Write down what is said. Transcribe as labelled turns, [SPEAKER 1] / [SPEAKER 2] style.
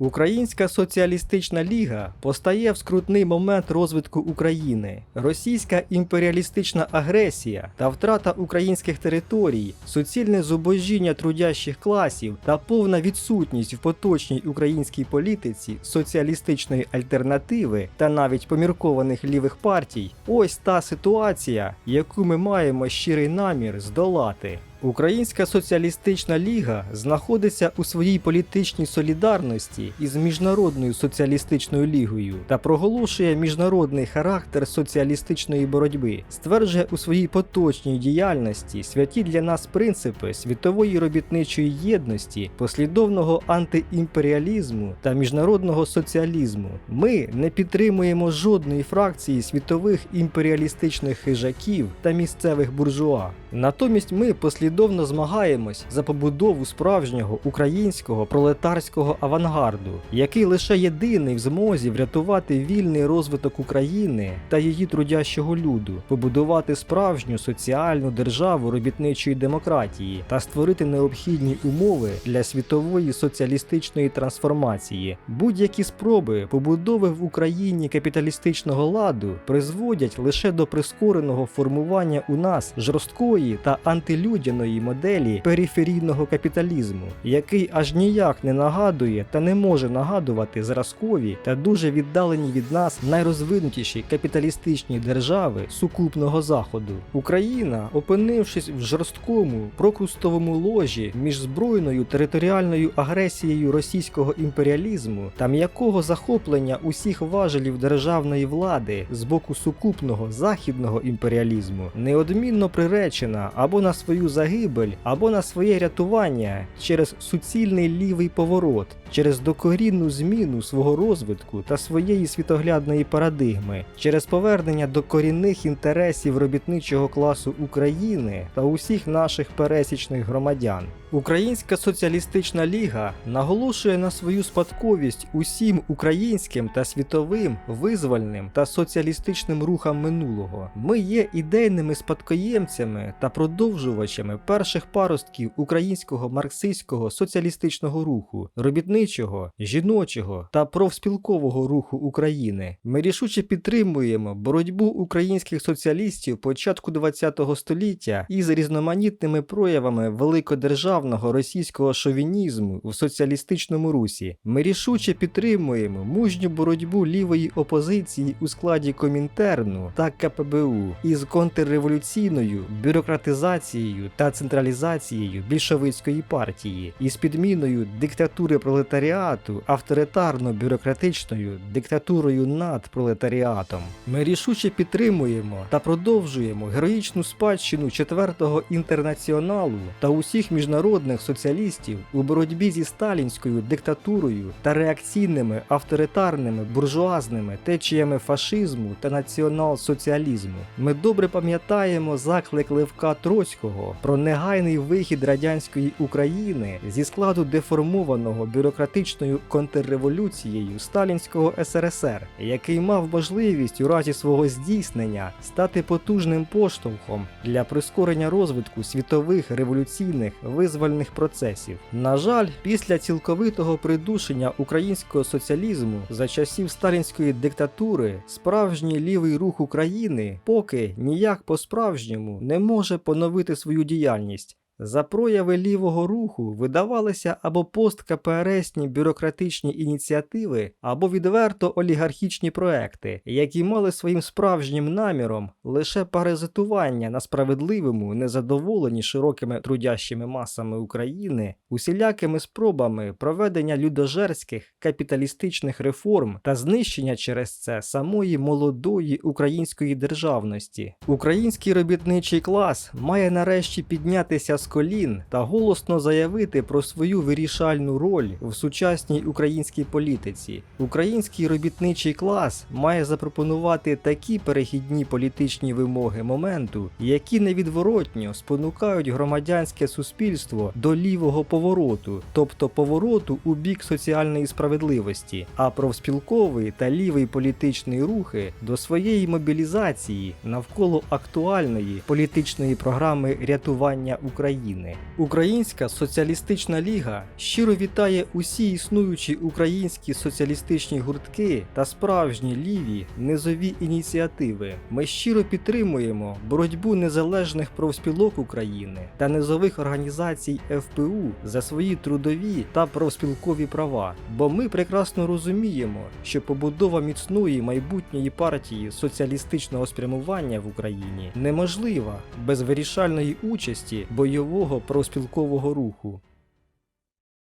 [SPEAKER 1] Українська соціалістична ліга постає в скрутний момент розвитку України. Російська імперіалістична агресія та втрата українських територій, суцільне зубожіння трудящих класів та повна відсутність в поточній українській політиці соціалістичної альтернативи та навіть поміркованих лівих партій ось та ситуація, яку ми маємо щирий намір здолати. Українська соціалістична ліга знаходиться у своїй політичній солідарності із міжнародною соціалістичною лігою та проголошує міжнародний характер соціалістичної боротьби, стверджує у своїй поточній діяльності святі для нас принципи світової робітничої єдності, послідовного антиімперіалізму та міжнародного соціалізму. Ми не підтримуємо жодної фракції світових імперіалістичних хижаків та місцевих буржуа. Натомість ми послідовно змагаємось за побудову справжнього українського пролетарського авангарду, який лише єдиний в змозі врятувати вільний розвиток України та її трудящого люду, побудувати справжню соціальну державу робітничої демократії та створити необхідні умови для світової соціалістичної трансформації. Будь-які спроби побудови в Україні капіталістичного ладу призводять лише до прискореного формування у нас жорсткої та антилюдяної моделі периферійного капіталізму, який аж ніяк не нагадує та не може нагадувати зразкові та дуже віддалені від нас найрозвинутіші капіталістичні держави сукупного заходу. Україна, опинившись в жорсткому прокрустовому ложі між збройною територіальною агресією російського імперіалізму та м'якого захоплення усіх важелів державної влади з боку сукупного західного імперіалізму, неодмінно приречена або на свою загибель, або на своє рятування через суцільний лівий поворот, через докорінну зміну свого розвитку та своєї світоглядної парадигми, через повернення до корінних інтересів робітничого класу України та усіх наших пересічних громадян. Українська соціалістична ліга наголошує на свою спадковість усім українським та світовим визвольним та соціалістичним рухам минулого. Ми є ідейними спадкоємцями та продовжувачами перших паростків українського марксистського соціалістичного руху, робітничого, жіночого та профспілкового руху України. Ми рішуче підтримуємо боротьбу українських соціалістів початку ХХ століття із різноманітними проявами великодержавного російського шовінізму в соціалістичному русі. Ми рішуче підтримуємо мужню боротьбу лівої опозиції у складі Комінтерну та КПБУ із контрреволюційною бюрократизацією та централізацією більшовицької партії, із підміною диктатури пролетаріату авторитарно-бюрократичною диктатурою над пролетаріатом. Ми рішуче підтримуємо та продовжуємо героїчну спадщину четвертого інтернаціоналу та усіх міжнародних соціалістів у боротьбі зі сталінською диктатурою та реакційними авторитарними буржуазними течіями фашизму та націонал-соціалізму. Ми добре пам'ятаємо заклик Левка Троцького про негайний вихід радянської України зі складу деформованого бюрократичною контрреволюцією сталінського СРСР, який мав можливість у разі свого здійснення стати потужним поштовхом для прискорення розвитку світових революційних визвольних процесів. На жаль, після цілковитого придушення українського соціалізму за часів сталінської диктатури, справжній лівий рух України поки ніяк по-справжньому не може поновити свою діяльність. За прояви лівого руху видавалися або посткапересні бюрократичні ініціативи, або відверто олігархічні проекти, які мали своїм справжнім наміром лише паразитування на справедливому, незадоволені широкими трудящими масами України, усілякими спробами проведення людожерських капіталістичних реформ та знищення через це самої молодої української державності. Український робітничий клас має нарешті піднятися з колін та голосно заявити про свою вирішальну роль в сучасній українській політиці. Український робітничий клас має запропонувати такі перехідні політичні вимоги моменту, які невідворотньо спонукають громадянське суспільство до лівого повороту, тобто повороту у бік соціальної справедливості, а профспілковий та лівий політичний рухи до своєї мобілізації навколо актуальної політичної програми рятування України. України. Українська соціалістична ліга щиро вітає усі існуючі українські соціалістичні гуртки та справжні ліві низові ініціативи. Ми щиро підтримуємо боротьбу незалежних профспілок України та низових організацій ФПУ за свої трудові та профспілкові права, бо ми прекрасно розуміємо, що побудова міцної майбутньої партії соціалістичного спрямування в Україні неможлива без вирішальної участі бойового проспілкового руху.